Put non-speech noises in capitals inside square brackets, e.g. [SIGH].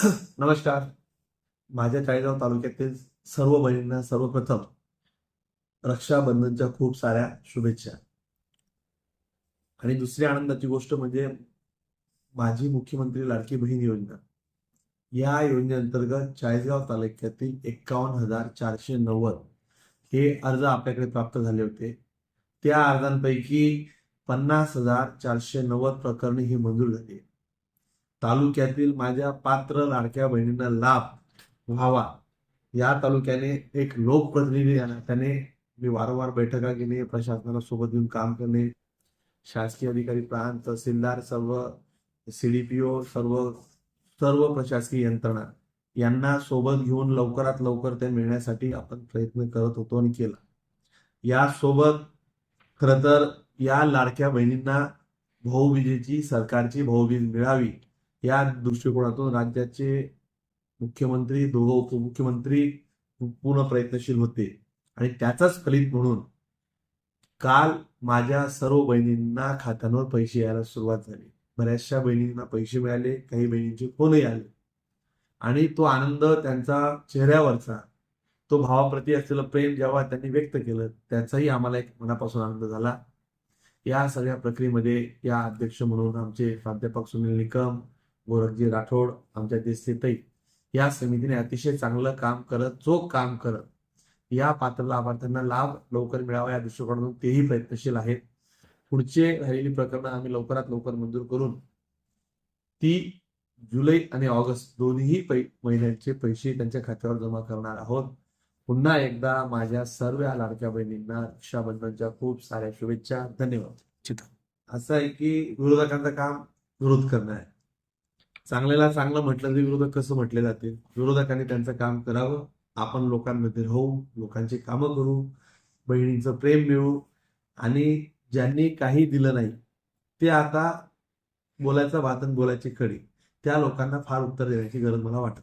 [CLEARS THROAT] नमस्कार. माझ्या चाळीसगाव तालुक्यातील सर्व बहिणींना सर्वप्रथम रक्षाबंधनच्या खूप साऱ्या शुभेच्छा. आणि दुसरी आनंदाची गोष्ट म्हणजे माझी मुख्यमंत्री लाडकी बहीण योजना. या योजनेअंतर्गत चाळीसगाव तालुक्यातील एक्कावन्न हजार चारशे नव्वद हे अर्ज आपल्याकडे प्राप्त झाले होते. त्या अर्जांपैकी पन्नास हजार चारशे नव्वद प्रकरणी ही मंजूर झाली तालुक्यातील माझ्या पात्र लाडक्या बहिणींना लाभ व्हावा. या तालुक्याने एक लोकप्रतिनिधी त्याने मी वारंवार बैठका घेणे प्रशासनाला सोबत घेऊन काम करणे शासकीय अधिकारी प्रांत तहसीलदार सर्व सीडीपीओ सर्व सर्व प्रशासकीय यंत्रणा यांना सोबत घेऊन लवकरात लवकर ते मिळण्यासाठी आपण प्रयत्न करत होतो आणि केला. यासोबत खरं तर या लाडक्या बहिणींना भाऊबीजेची सरकारची भाऊबीज मिळावी. या दृष्टिकोनातून राज्याचे मुख्यमंत्री दोघं उपमुख्यमंत्री पूर्ण प्रयत्नशील होते. आणि त्याचाच फलित म्हणून काल माझ्या सर्व बहिणींना खात्यांवर पैसे यायला सुरुवात झाली. बऱ्याचशा बहिणींना पैसे मिळाले काही बहिणींचे फोनही आले आणि तो आनंद त्यांचा चेहऱ्यावरचा तो भावाप्रती असलेलं प्रेम जेव्हा त्यांनी व्यक्त केलं त्याचाही आम्हाला एक मनापासून आनंद झाला. या सगळ्या प्रक्रियेमध्ये या अध्यक्ष म्हणून आमचे प्राध्यापक सुनील निकम गोरखजी राठोड आमच्या देशतेतही या समितीने अतिशय चांगलं काम करत चोख काम करत या पात्र लाभार्थ्यांना लाभ लवकर मिळावा या दृष्टिकोनातून तेही प्रयत्नशील आहेत. पुढचे राहिलेली प्रकरणं आम्ही लवकरात लवकर मंजूर करून ती जुलै आणि ऑगस्ट दोन्ही पै महिन्यांचे पैसे त्यांच्या खात्यावर जमा करणार आहोत. पुन्हा एकदा माझ्या सर्व लाडक्या बहिणींना रक्षाबंधनच्या खूप साऱ्या शुभेच्छा. धन्यवाद. असं आहे की विरोधकांचं काम विरोध करणं आहे. चांगल्याला चांगलं म्हटलं तरी विरोधक कसं म्हटले जाते? विरोधकांनी त्यांचं काम करावं. आपण लोकांमध्ये राहू लोकांची कामं करू बहिणींचं प्रेम मिळू. आणि ज्यांनी काही दिलं नाही ते आता बोलायचं वातन बोलायची खडी त्या लोकांना फार उत्तर देण्याची गरज मला वाटत